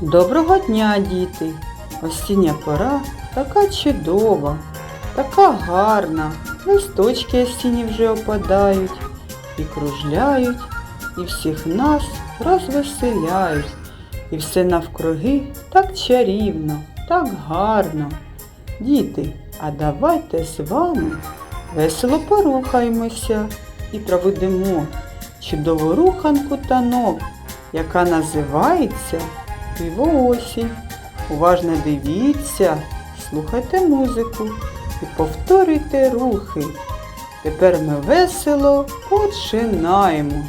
Доброго дня, діти! Осіння пора така чудова, така гарна. Листочки осінні вже опадають і кружляють, і всіх нас розвеселяють. І все навкруги так чарівно, так гарно. Діти, а давайте з вами весело порухаємося і проведемо чудову руханку танок, яка називається Властиву осінь. Уважно дивіться, слухайте музику і повторюйте рухи. Тепер ми весело починаємо.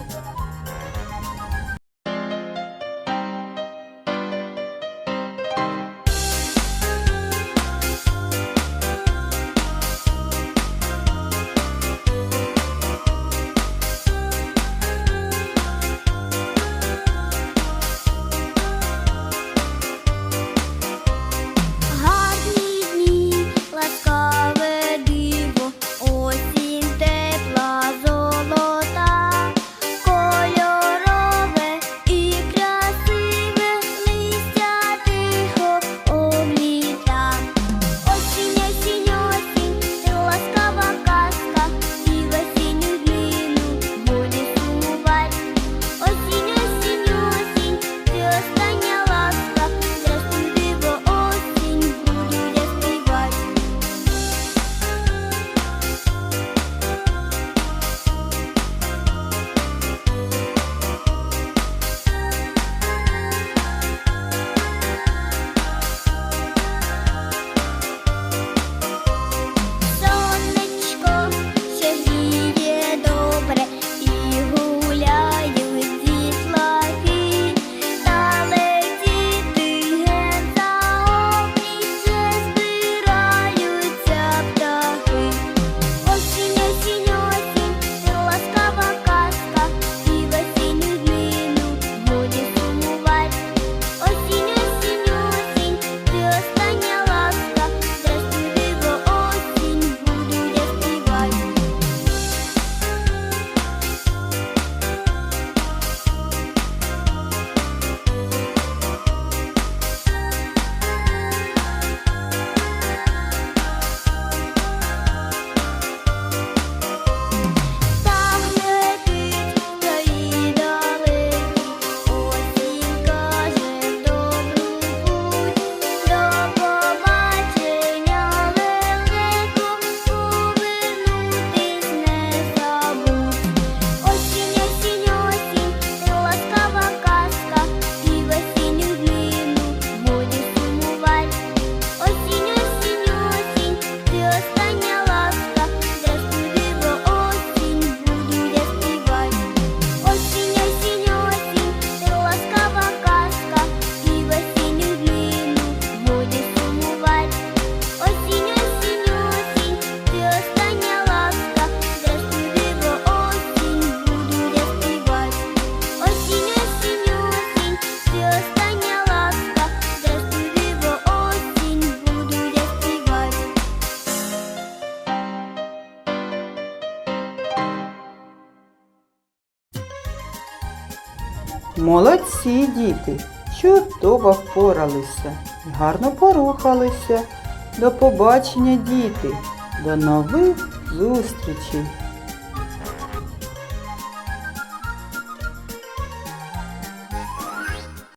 Молодці діти! Чудово впоралися, гарно порухалися. До побачення, діти, до нових зустрічей!